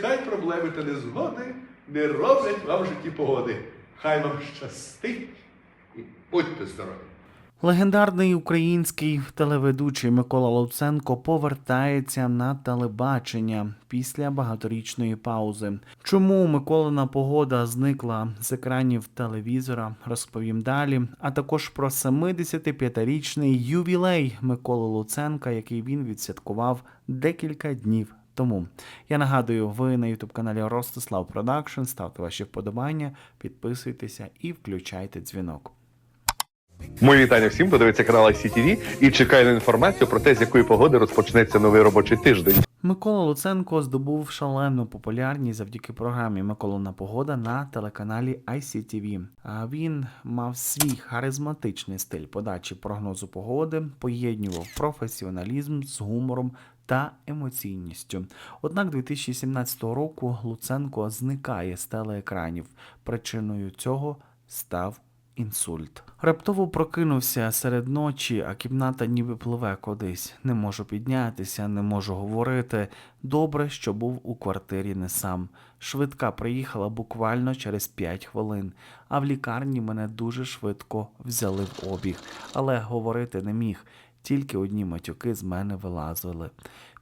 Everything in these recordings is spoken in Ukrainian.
Хай проблеми та незгоди не роблять вам в житті погоди. Хай вам щастить і будьте здорові. Легендарний український телеведучий Микола Луценко повертається на телебачення після багаторічної паузи. Чому Миколина погода зникла з екранів телевізора, розповім далі. А також про 75-річний ювілей Миколи Луценка, який він відсвяткував декілька днів. Тому я нагадую, ви на youtube каналі Ростислав Продакшн. Ставте ваші вподобання, підписуйтеся і включайте дзвінок. Мої вітання всім, хто дивиться канал ICTV і чекає на інформацію про те, з якої погоди розпочнеться новий робочий тиждень. Микола Луценко здобув шалену популярність завдяки програмі Миколина Погода на телеканалі ICTV. А він мав свій харизматичний стиль подачі прогнозу погоди, поєднував професіоналізм з гумором та емоційністю. Однак 2017 року Луценко зникає з телеекранів. Причиною цього став інсульт. Раптово прокинувся серед ночі, а кімната ніби пливе кудись. Не можу піднятися, не можу говорити. Добре, що був у квартирі не сам. Швидка приїхала буквально через 5 хвилин, а в лікарні мене дуже швидко взяли в обіг, але говорити не міг. Тільки одні матюки з мене вилазили.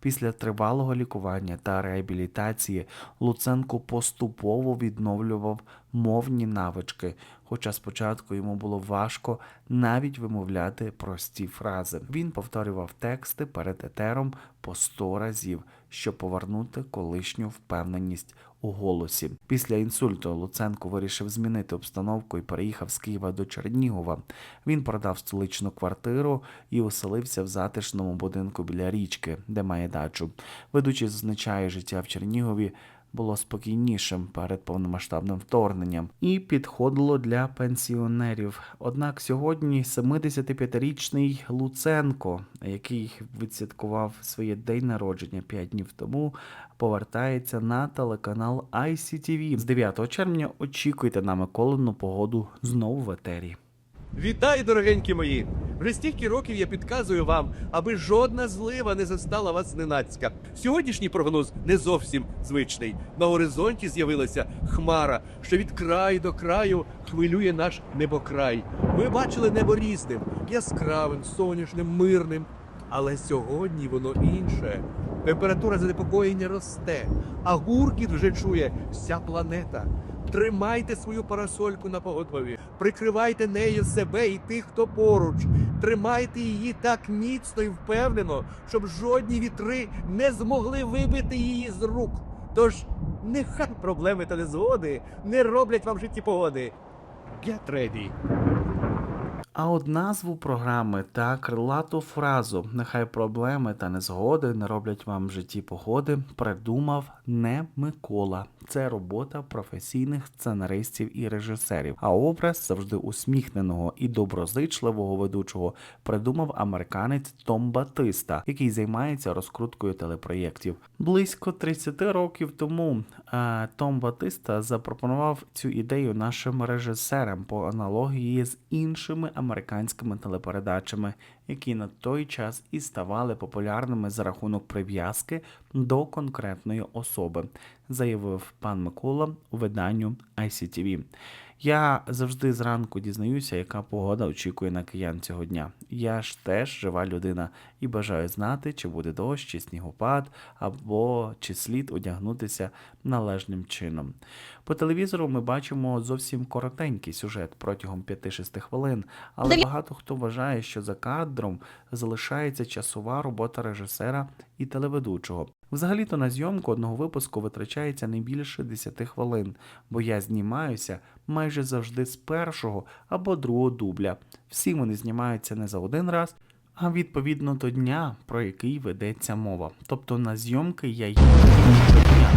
Після тривалого лікування та реабілітації Луценко поступово відновлював мовні навички, хоча спочатку йому було важко навіть вимовляти прості фрази. Він повторював тексти перед етером по сто разів, щоб повернути колишню впевненість у голосі. Після інсульту Луценко вирішив змінити обстановку і переїхав з Києва до Чернігова. Він продав столичну квартиру і оселився в затишному будинку біля річки, де має дачу. Ведучий зазначає, життя в Чернігові було спокійнішим перед повномасштабним вторгненням і підходило для пенсіонерів. Однак сьогодні 75-річний Луценко, який відсвяткував своє день народження 5 днів тому, повертається на телеканал ICTV. З 9 червня очікуйте на Миколину погоду знову в етері. Вітаю, дорогенькі мої! Вже стільки років я підказую вам, аби жодна злива не застала вас зненацька. Сьогоднішній прогноз не зовсім звичний. На горизонті з'явилася хмара, що від краю до краю хвилює наш небокрай. Ми бачили небо різним, яскравим, сонячним, мирним. Але сьогодні воно інше. Температура занепокоєння росте, а гуркіт вже чує вся планета. Тримайте свою парасольку на поготові, прикривайте нею себе і тих, хто поруч. Тримайте її так міцно і впевнено, щоб жодні вітри не змогли вибити її з рук. Тож нехай проблеми та незгоди не роблять вам житті погоди. Get ready! А от назву програми та крилату фразу Нехай проблеми та незгоди не роблять вам в житті погоди придумав не Микола. Це робота професійних сценаристів і режисерів. А образ завжди усміхненого і доброзичливого ведучого придумав американець Том Батиста, який займається розкруткою телепроєктів. Близько 30 років тому е, Том Батиста запропонував цю ідею нашим режисерам по аналогії з іншими американськими телепередачами, які на той час і ставали популярними за рахунок прив'язки до конкретної особи, заявив пан Микола у виданню ICTV. Я завжди зранку дізнаюся, яка погода очікує на киян цього дня. Я ж теж жива людина і бажаю знати, чи буде дощ, чи снігопад, або чи слід одягнутися належним чином. По телевізору ми бачимо зовсім коротенький сюжет протягом 5-6 хвилин, але багато хто вважає, що за кадром залишається часова робота режисера і телеведучого. Взагалі-то на зйомку одного випуску витрачається не більше 10 хвилин, бо я знімаюся майже завжди з першого або другого дубля. Всі вони знімаються не за один раз, а відповідно до дня, про який ведеться мова. Тобто на зйомки я їду щодня.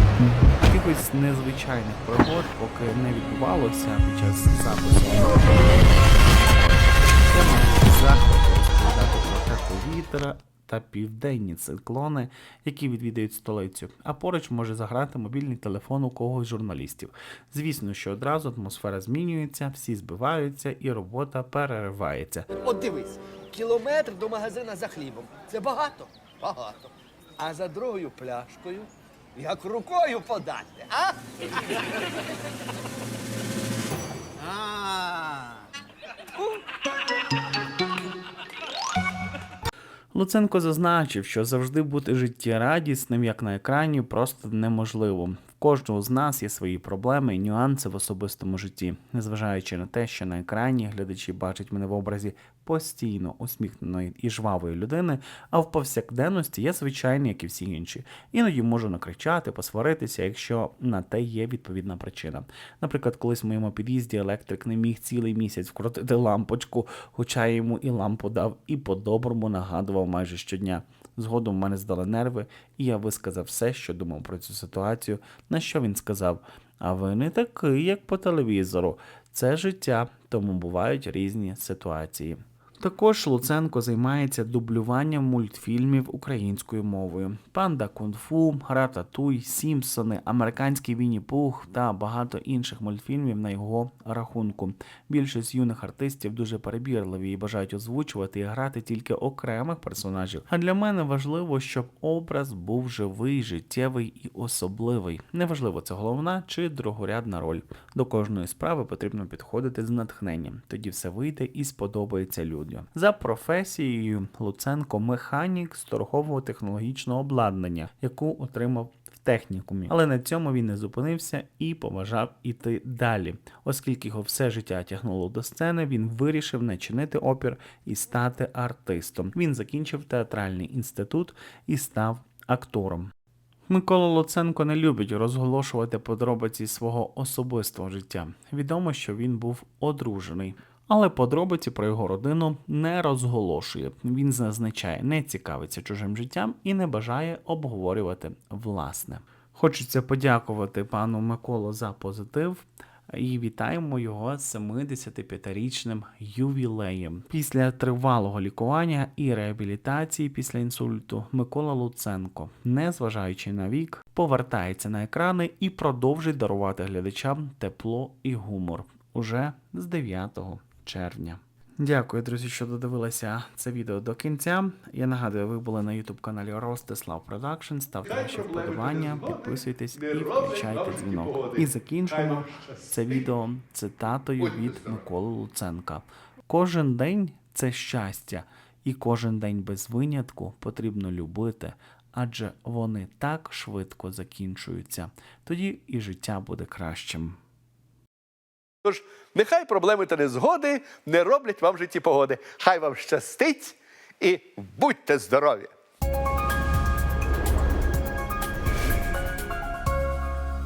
Якихось незвичайних пригод, поки не відбувалося під час запису. Це має захвати розповідати про вітер та південні циклони, які відвідають столицю. А поруч може заграти мобільний телефон у когось журналістів. Звісно, що одразу атмосфера змінюється, всі збиваються і робота переривається. От дивись, кілометр до магазина за хлібом. Це багато? Багато. А за другою пляшкою як рукою подати, а? А. Луценко зазначив, що завжди бути життєрадісним, як на екрані, просто неможливо. Кожного з нас є свої проблеми і нюанси в особистому житті, незважаючи на те, що на екрані глядачі бачать мене в образі постійно усміхненої і жвавої людини, а в повсякденності я звичайний, як і всі інші. Іноді можу накричати, посваритися, якщо на те є відповідна причина. Наприклад, колись в моєму під'їзді електрик не міг цілий місяць вкрутити лампочку, хоча йому і лампу дав, і по-доброму нагадував майже щодня. Згодом в мене здали нерви, і я висказав все, що думав про цю ситуацію. На що він сказав: А ви не такий, як по телевізору. Це життя, тому бувають різні ситуації. Також Луценко займається дублюванням мультфільмів українською мовою: Панда Кунг-фу, Рататуй, Сімпсони, Американський Вінні Пух та багато інших мультфільмів на його рахунку. Більшість юних артистів дуже перебірливі і бажають озвучувати і грати тільки окремих персонажів. А для мене важливо, щоб образ був живий, життєвий і особливий. Неважливо, це головна чи другорядна роль. До кожної справи потрібно підходити з натхненням. Тоді все вийде і сподобається людям. За професією Луценко механік з торгового технологічного обладнання, яку отримав технікумі. Але на цьому він не зупинився і побажав іти далі. Оскільки його все життя тягнуло до сцени, він вирішив не чинити опір і стати артистом. Він закінчив театральний інститут і став актором. Микола Луценко не любить розголошувати подробиці свого особистого життя. Відомо, що він був одружений. Але подробиці про його родину не розголошує. Він зазначає, не цікавиться чужим життям і не бажає обговорювати власне. Хочеться подякувати пану Миколу за позитив. І вітаємо його з 75-річним ювілеєм. Після тривалого лікування і реабілітації після інсульту Микола Луценко, незважаючи на вік, повертається на екрани і продовжить дарувати глядачам тепло і гумор уже з 9 червня. Дякую, друзі, що додивилися це відео до кінця. Я нагадую, ви були на youtube каналі Ростислав Продакшн. Ставте ваші вподобання, підписуйтесь і включайте дзвінок. І вам це відео цитатою від. Миколи Луценка. Кожен день це щастя, і кожен день без винятку потрібно любити, адже вони так швидко закінчуються. Тоді і життя буде кращим. Тож, нехай проблеми та незгоди не роблять вам в житті погоди. Хай вам щастить і будьте здорові!